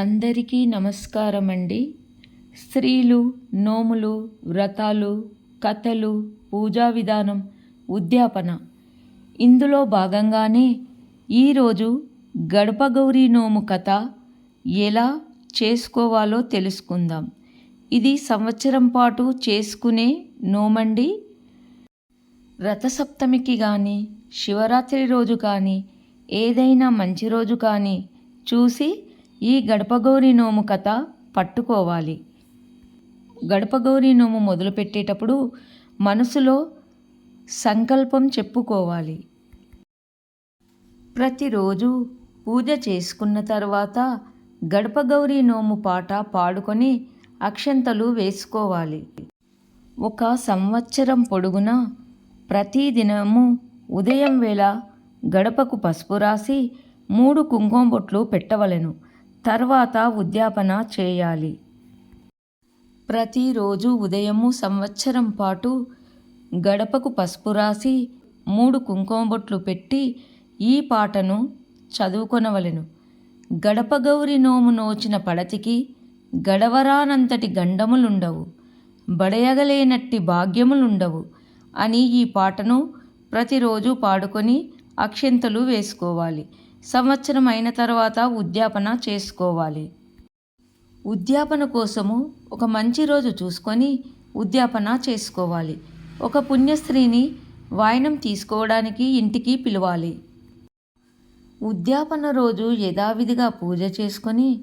అందరికీ నమస్కారం అండి స్త్రీలు నోములు వ్రతాలు కథలు పూజా విధానం ఉద్యాపన. ఇందులో భాగంగానే ఈరోజు గడపగౌరి నోము కథ ఎలా చేసుకోవాలో తెలుసుకుందాం. ఇది సంవత్సరం పాటు చేసుకునే నోమండి. రథసప్తమికి కానీ శివరాత్రి రోజు కానీ ఏదైనా మంచి రోజు కానీ చూసి ఈ గడపగౌరి నోము కథ పట్టుకోవాలి. గడపగౌరి నోము మొదలుపెట్టేటప్పుడు మనసులో సంకల్పం చెప్పుకోవాలి. ప్రతిరోజు పూజ చేసుకున్న తర్వాత గడపగౌరి నోము పాట పాడుకొని అక్షంతలు వేసుకోవాలి. ఒక సంవత్సరం పొడుగున ప్రతిదినము ఉదయం వేళ గడపకు పసుపు రాసి మూడు కుంకుమ బొట్లు పెట్టవలెను. తర్వాత ఉద్యాపన చేయాలి. ప్రతిరోజు ఉదయము సంవత్సరం పాటు గడపకు పసుపు రాసి మూడు కుంకుమ బొట్లు పెట్టి ఈ పాటను చదువుకొనవలెను. గడప గౌరి నోము నోచిన పడతికి గడవరానంతటి గండములుండవు. బడయగలేనట్టి భాగ్యములుండవు అని ఈ పాటను ప్రతిరోజు పాడుకొని అక్షంతలు వేసుకోవాలి. సంవత్సరం అయిన తర్వాత ఉద్యాపన చేసుకోవాలి. ఉద్యాపన కోసము ఒక మంచి రోజు చూసుకొని ఉద్యాపన చేసుకోవాలి. ఒక పుణ్యస్త్రీని వాయనం తీసుకోవడానికి ఇంటికి పిలవాలి. ఉద్యాపన రోజు యథావిధిగా పూజ చేసుకొని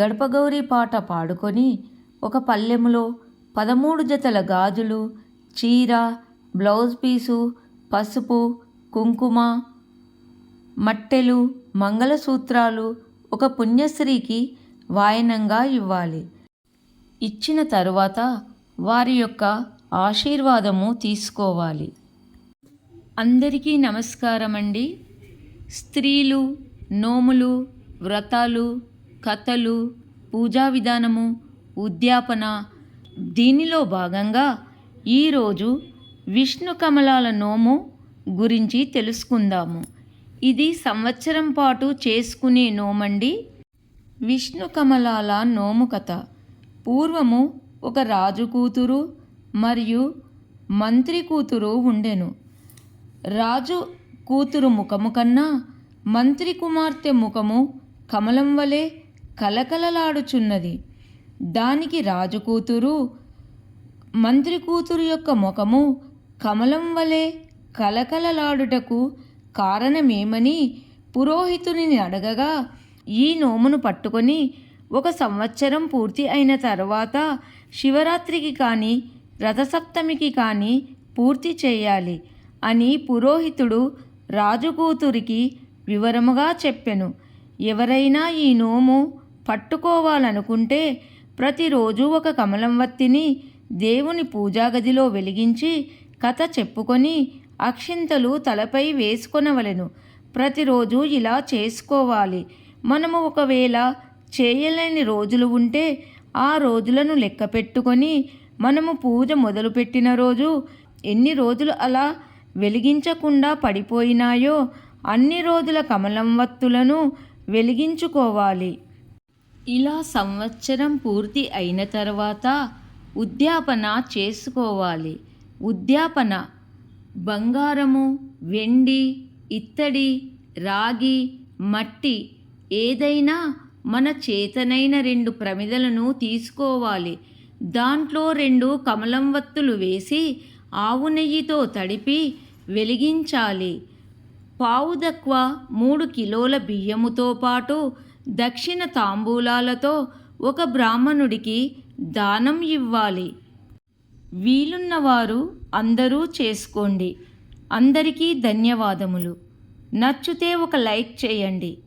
గడపగౌరి పాట పాడుకొని ఒక పల్లెములో పదమూడు జతల గాజులు చీర బ్లౌజ్ పీసు పసుపు కుంకుమ మట్టెలు మంగళసూత్రాలు ఒక పుణ్యశ్రీకి వాయనంగా ఇవ్వాలి. ఇచ్చిన తరువాత వారి యొక్క ఆశీర్వాదము తీసుకోవాలి. అందరికీ నమస్కారం అండి స్త్రీలు నోములు వ్రతాలు కథలు పూజా విధానము ఉద్యాపన దీనిలో భాగంగా ఈరోజు విష్ణు కమలాల నోము గురించి తెలుసుకుందాము. ఇది సంవత్సరం పాటు చేసుకునే నోమండి. విష్ణు కమలాల నోము కథ. పూర్వము ఒక రాజు కూతురు మరియు మంత్రి కూతురు ఉండెను. రాజు కూతురు ముఖము కన్నా మంత్రి కుమార్తె ముఖము కమలం వలె కలకలలాడుచున్నది. దానికి రాజు కూతురు మంత్రి కూతురు యొక్క ముఖము కమలం వలె కలకలలాడుటకు కారణమేమని పురోహితుని అడగగా ఈ నోమును పట్టుకొని ఒక సంవత్సరం పూర్తి అయిన తర్వాత శివరాత్రికి కానీ రథసప్తమికి కానీ పూర్తి చేయాలి అని పురోహితుడు రాజుకూతురికి వివరముగా చెప్పెను. ఎవరైనా ఈ నోము పట్టుకోవాలనుకుంటే ప్రతిరోజు ఒక కమలం వత్తిని దేవుని పూజాగదిలో వెలిగించి కథ చెప్పుకొని అక్షింతలు తలపై వేసుకొనవలెను. ప్రతిరోజు ఇలా చేసుకోవాలి. మనము ఒకవేళ చేయలేని రోజులు ఉంటే ఆ రోజులను లెక్క పెట్టుకొని మనము పూజ మొదలుపెట్టిన రోజు ఎన్ని రోజులు అలా వెలిగించకుండా పడిపోయినాయో అన్ని రోజుల కమలం వత్తులను వెలిగించుకోవాలి. ఇలా సంవత్సరం పూర్తి అయిన తర్వాత ఉద్యాపన చేసుకోవాలి. ఉద్యాపన బంగారము వెండి ఇత్తడి రాగి మట్టి ఏదైనా మన చేతనైన రెండు ప్రమిదలను తీసుకోవాలి. దాంట్లో రెండు కమలం వత్తులు వేసి ఆవు నెయ్యితో తడిపి వెలిగించాలి. పావు తక్కువ మూడు కిలోల బియ్యముతో పాటు దక్షిణ తాంబూలాలతో ఒక బ్రాహ్మణుడికి దానం ఇవ్వాలి. వీలున్నవారు అందరూ చేసుకోండి. అందరికీ ధన్యవాదములు. నచ్చితే ఒక లైక్ చేయండి.